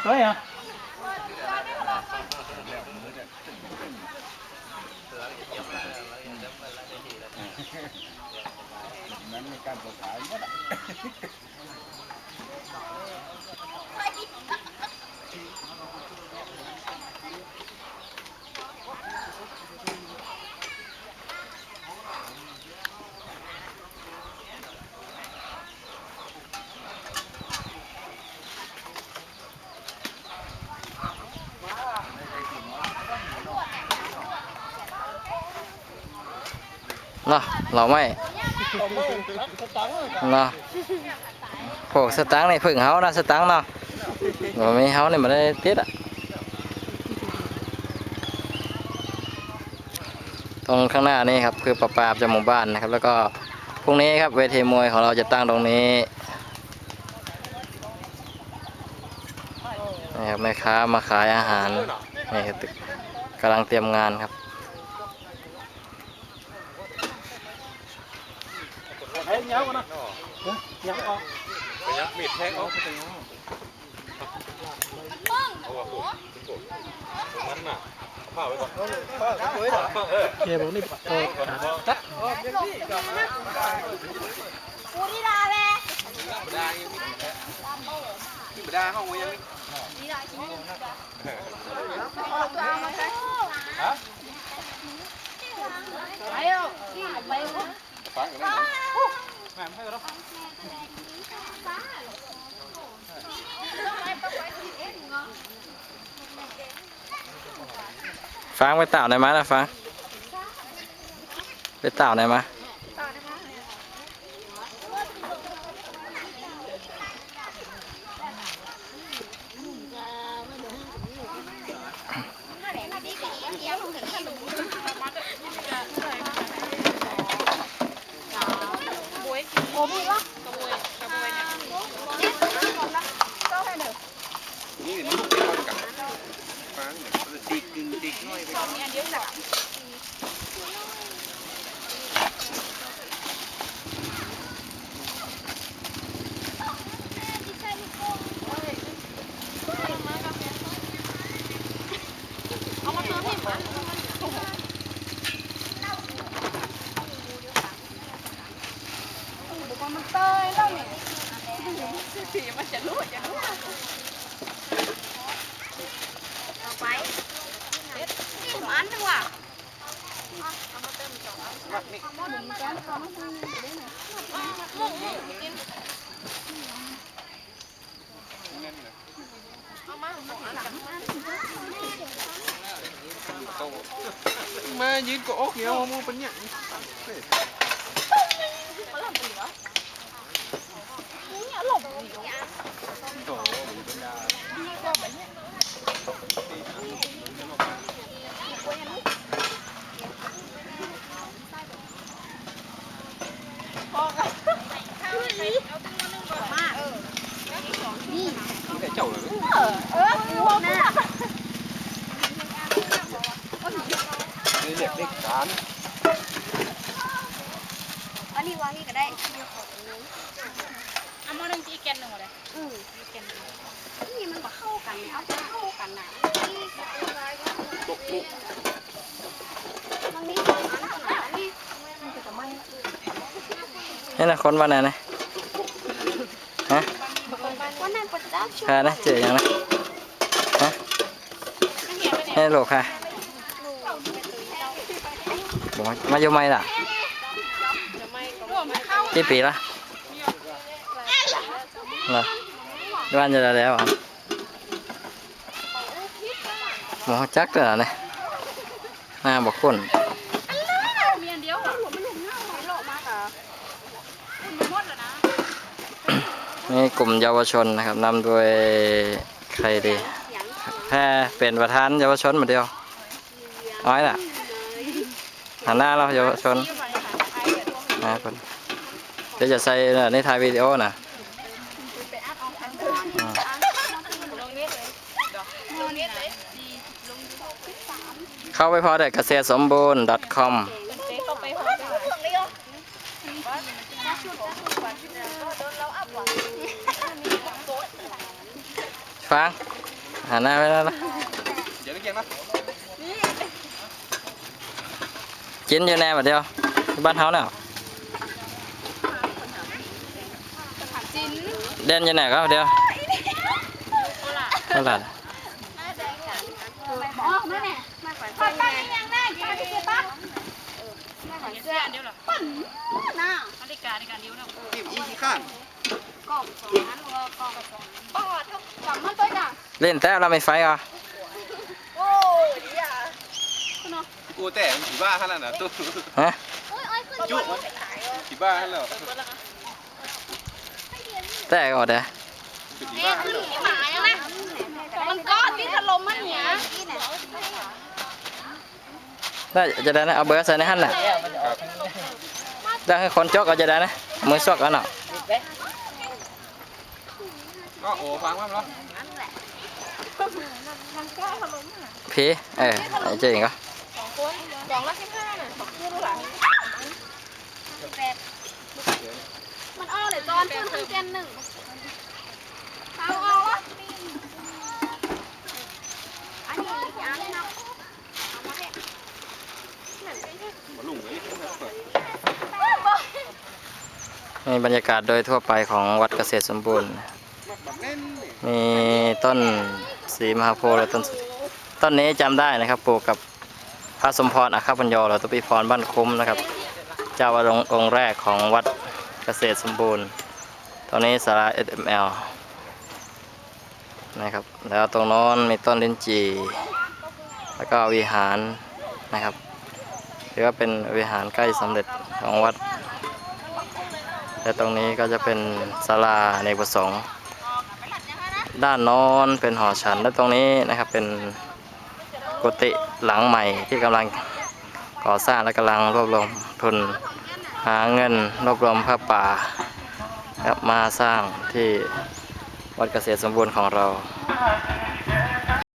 มาตัวอะนั้นในการประสานก็ได้ เนาะเราไม่เนาะพวกสตังค์นี่พึ่งเฮานะสตังค์เนาะบ่มีเฮานี่มันได้ติดอะตรงข้างหน้านี่ครับคือประปาประจำหมู่บ้านนะครับ แล้วก็พรุ่งนี้ครับเวทีมวยของเราจะตั้งตรงนี้นี่ครับแม่ค้ามาขายอาหารนี่กำลังเตรียมงานครับ เฮ้ยเงี้ยกันนะเฮ้ยเงี้ยออกเป็นยังมีดแทงเอามันน่ แม่ได้ยังมีที่บดาห้องไว้ยังไปเอะไปเอะฟังกันได้แม่ให้เราฟังไปเต่าไหนมานะฟังไปเต่าไหนมานี่นี่ลูกเดียวกันฟังดิกดิกดิกน้อยไป มันเตยแล้วเนี่ยเอาไปผมอันนึงว่ะมายืนก็อกเงี้ยมูเป็นเนี่ยนี่หลบ โตเป็นยา มากนี่ แต่เจ้า เลยเออกูหน้านี่เด็กเด็กการอันนี้วางนี่ก็ได้เอามาหนึ่งจีแกนหนึ่งเลยอือนี่มันก็เข้ากันเอาไปเข้ากันน่ะตกลุกมันมีสองอันขนาดนี้มันจะไม่นี่นะคนวันไหนนะฮะ วันนั้นปะจ๊ะช่วย ค่ะนะเจอยังนะฮะให้โลกค่ะบอกมาอยู่ไหมล่ะกี่ปีละเหรอบ้านจะได้แล้วอะหมอจักเลยนะนี่ยหน้าบอกคน มีอันเดียวเหรอ มันหนุ่มหน้าหอยโลมากอะ มันหมดแล้วนะ นี่กลุ่มเยาวชนนะครับนำโดยใครดีเสียงแพร่เป็นประธานเยาวชนมาเดียวน้อยน่ะหันหน้าเราเยาวชนนะคนเดี๋ยวจะใส่ในถ่ายวิดีโอนะอืมลงเน็ตเลยลงเน็ตเลยเข้าไปพอได้เกษตรสมบูรณ์ .com เจ๊เข้าไปหอไป ชฟังหันหน้าไปแล้วนะเดี๋ยวไม่เกี่ยงนะกินอยู่แน่บัด ก็เดียวตลาดอ๋อแม่แม่แม่ขวัญป้าเสื้อป้านี่ยังได้ป้าที่เกียป้าแม่ขวัญเสื้เสื้ออเดียวหรอหน้านาฬิกาในการนิ้วเนาะจิ้มอีขี้ข้างกล่องสองอันหัวกล่องสองปอดจำมันตัวจ้ะเล่นแต้วเราไม่ไฟอะโอ้ยอย่ากูแต่มันผีบ้าขนาดน่ะตู้ฮะโอ้ยโอ้ยขึ้นจุ๊บผีบ้าขนาดแล้วแต้วก็ได้ผีบ้าขนาดแล้วหมายังไงมันก้อนที่ถล่มมันเนี้ยได้จะได้นะเอาเบอร์ใส่ในหันแหละได้ให้คนจกเอาจะได้นะมือซอกเอาเนาะ ก็โอ้ฟังมั้งเหรอพี่เออไอ้เจ๋งก็สองละสิบห้าน่ะสองคู่หรอมันอ้อเลยตอนขึ้นทั้งเจนหนึ่งเอาเอาวะอันนี้อีกอันนะเอามาให้มาลุงเลยนี่บรรยากาศโดยทั่วไปของวัดเกษตรสมบูรณ์แบบแน่นนี่ มีต้นสีมหาโพธิ์และต้นต้นนี้จำได้นะครับปลูกกับพระสมพรอาคาปัญโยหรือตุปีพรบ้านคุ้มนะครับ เจ้าอาวาสองค์แรกของวัดเกษตรสมบูรณ์ ตอนนี้สารา SML นะครับแล้วตรงโน้นมีต้นลิ้นจี่แล้วก็วิหารนะครับถือว่าเป็นวิหารใกล้สำเร็จของวัด และตรงนี้ก็จะเป็นศาลาในประสงค์ ด้านโน้นเป็นหอฉันและตรงนี้นะครับเป็นกุฏิหลังใหม่ที่กำลังก่อสร้างและกำลังรวบรวมทุนหาเงินรวบรวมผ้าป่าครับมาสร้างที่วัดเกษตรสมบูรณ์ของเรา